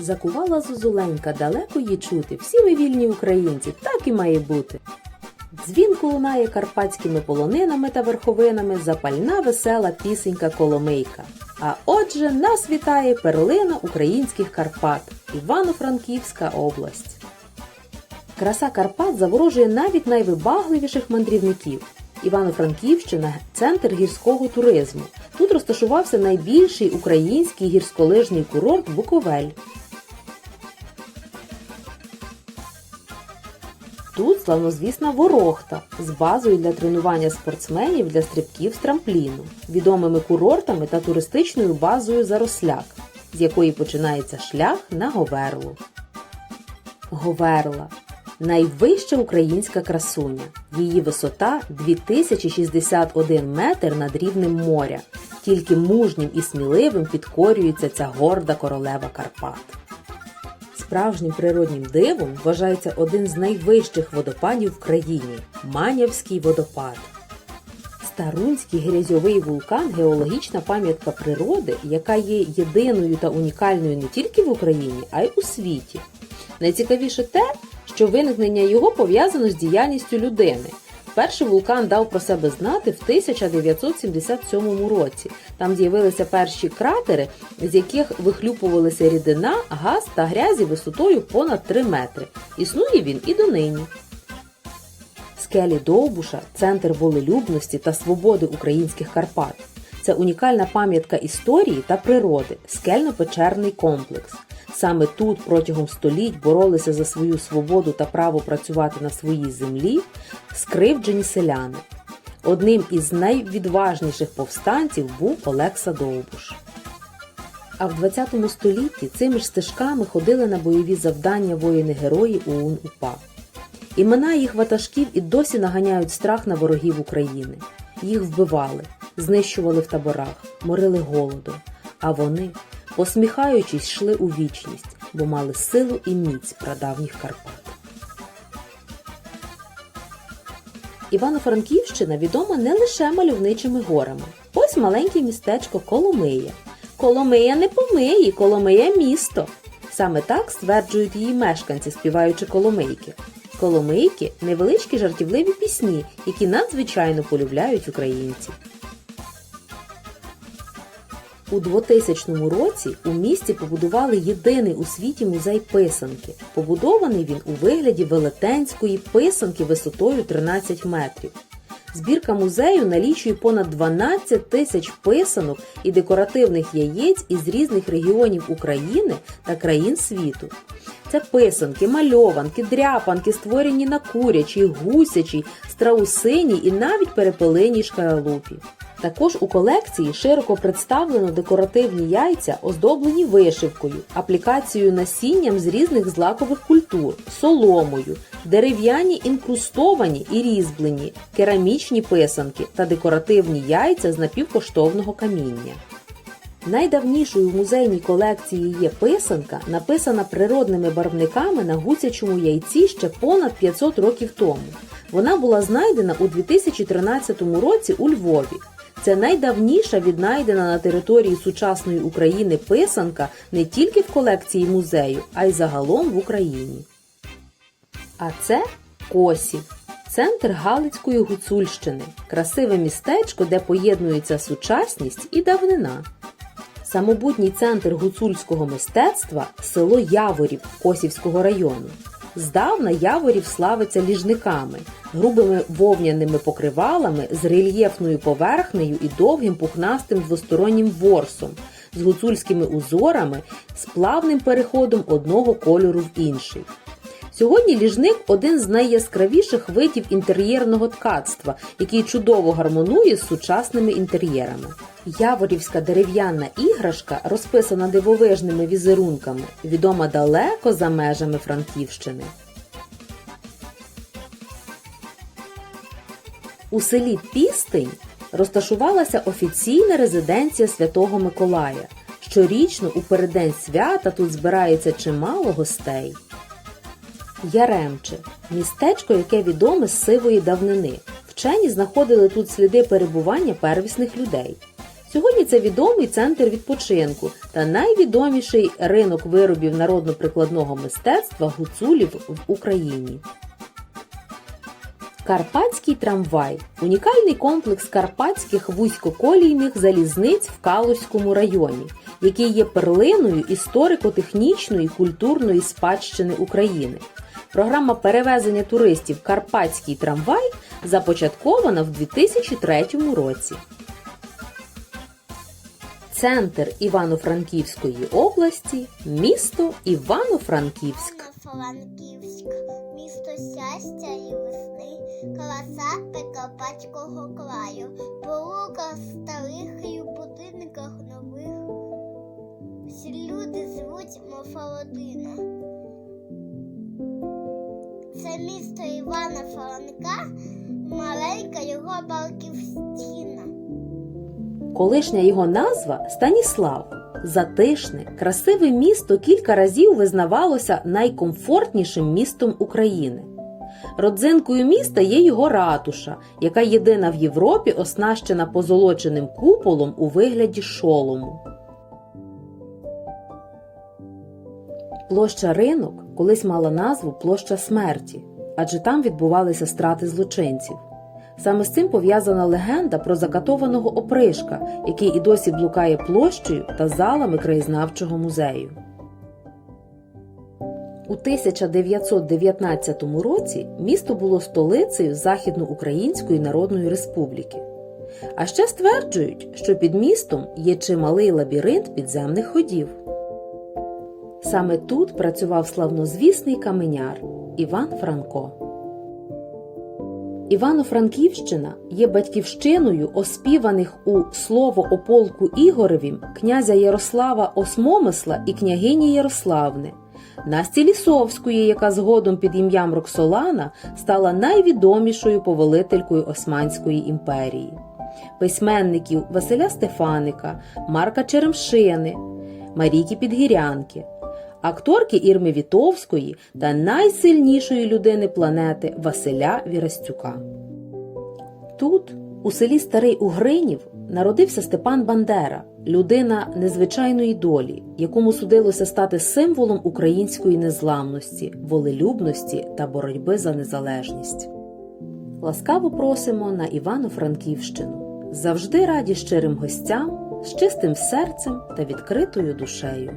Закувала зозуленька, далеко її чути. Всі ми вільні українці, так і має бути. Дзвінко лунає карпатськими полонинами та верховинами запальна весела пісенька Коломийка. А отже, нас вітає перлина українських Карпат, Івано-Франківська область. Краса Карпат заворожує навіть найвибагливіших мандрівників. Івано-Франківщина центр гірського туризму. Тут розташувався найбільший український гірськолижний курорт Буковель. Тут славнозвісна Ворохта з базою для тренування спортсменів для стрибків з трампліну, відомими курортами та туристичною базою Заросляк, з якої починається шлях на Говерлу. Говерла найвища українська красуня. Її висота 2061 метр над рівнем моря. Тільки мужнім і сміливим підкорюється ця горда королева Карпат. Справжнім природнім дивом вважається один з найвищих водопадів в країні Манявський водопад. Старунський грязьовий вулкан геологічна пам'ятка природи, яка є єдиною та унікальною не тільки в Україні, а й у світі. Найцікавіше те, що виникнення його пов'язано з діяльністю людини. Перший вулкан дав про себе знати в 1977 році. Там з'явилися перші кратери, з яких вихлюпувалися рідина, газ та грязі висотою понад 3 метри. Існує він і донині. Скелі Довбуша центр волелюбності та свободи українських Карпат. Це унікальна пам'ятка історії та природи, скельно-печерний комплекс. Саме тут протягом століть боролися за свою свободу та право працювати на своїй землі скривджені селяни. Одним із найвідважніших повстанців був Олекса Довбуш. А в 20 столітті цими ж стежками ходили на бойові завдання воїни-герої ОУН УПА. Імена їх ватажків і досі наганяють страх на ворогів України. Їх вбивали, знищували в таборах, морили голодом. А вони, посміхаючись, йшли у вічність, бо мали силу і міць прадавніх Карпат. Івано-Франківщина відома не лише мальовничими горами. Ось маленьке містечко Коломия. Коломия не помиї, Коломия місто. Саме так стверджують її мешканці, співаючи коломийки. Коломийки невеличкі жартівливі пісні, які надзвичайно полюбляють українці. У 2000 році у місті побудували єдиний у світі музей писанки. Побудований він у вигляді велетенської писанки висотою 13 метрів. Збірка музею налічує понад 12 тисяч писанок і декоративних яєць із різних регіонів України та країн світу. Це писанки, мальованки, дряпанки, створені на курячій, гусячій, страусиній і навіть перепелиній шкаралупі. Також у колекції широко представлено декоративні яйця, оздоблені вишивкою, аплікацією насінням з різних злакових культур, соломою, дерев'яні інкрустовані і різьблені, керамічні писанки та декоративні яйця з напівкоштовного каміння. Найдавнішою в музейній колекції є писанка, написана природними барвниками на гусячому яйці ще понад 500 років тому. Вона була знайдена у 2013 році у Львові. Це найдавніша віднайдена на території сучасної України писанка не тільки в колекції музею, а й загалом в Україні. А це Косів, центр Галицької Гуцульщини, красиве містечко, де поєднується сучасність і давнина. Самобутній центр гуцульського мистецтва село Яворів Косівського району. Здавна Яворів славиться ліжниками, грубими вовняними покривалами з рельєфною поверхнею і довгим пухнастим двостороннім ворсом, з гуцульськими узорами, з плавним переходом одного кольору в інший. Сьогодні ліжник один з найяскравіших видів інтер'єрного ткацтва, який чудово гармонує з сучасними інтер'єрами. Яворівська дерев'яна іграшка, розписана дивовижними візерунками, відома далеко за межами Франківщини. У селі Пістень розташувалася офіційна резиденція Святого Миколая. Щорічно у переддень свята тут збирається чимало гостей. Яремче містечко, яке відоме з сивої давнини. Вчені знаходили тут сліди перебування первісних людей. Сьогодні це відомий центр відпочинку та найвідоміший ринок виробів народно-прикладного мистецтва гуцулів в Україні. Карпатський трамвай унікальний комплекс карпатських вузькоколійних залізниць в Калузькому районі, який є перлиною історико-технічної культурної спадщини України. Програма перевезення туристів Карпатський трамвай започаткована в 2003 році. Центр Івано-Франківської області, місто Івано-Франківськ. Франківськ, місто щастя і весни, краса Прикарпатського краю, полука старих і в будинках нових. Всі люди звуть Мофолодина. Це місто Івана Франка, маленька його Балківщина. Колишня його назва Станіслав. Затишне, красиве місто кілька разів визнавалося найкомфортнішим містом України. Родзинкою міста є його ратуша, яка єдина в Європі оснащена позолоченим куполом у вигляді шолому. Площа ринок колись мала назву Площа смерті, адже там відбувалися страти злочинців. Саме з цим пов'язана легенда про закатованого опришка, який і досі блукає площею та залами краєзнавчого музею. У 1919 році місто було столицею Західноукраїнської Народної Республіки. А ще стверджують, що під містом є чималий лабіринт підземних ходів. Саме тут працював славнозвісний каменяр Іван Франко. Івано-Франківщина є батьківщиною оспіваних у слово о полку Ігоревім князя Ярослава Осмомисла і княгині Ярославни, Насті Лісовської, яка згодом під ім'ям Роксолана стала найвідомішою повелителькою Османської імперії, письменників Василя Стефаника, Марка Черемшини, Марійки Підгірянки, акторки Ірми Вітовської та найсильнішої людини планети Василя Вірастюка. Тут, у селі Старий Угринів, народився Степан Бандера, людина незвичайної долі, якому судилося стати символом української незламності, волелюбності та боротьби за незалежність. Ласкаво просимо на Івано-Франківщину. Завжди раді щирим гостям, з чистим серцем та відкритою душею.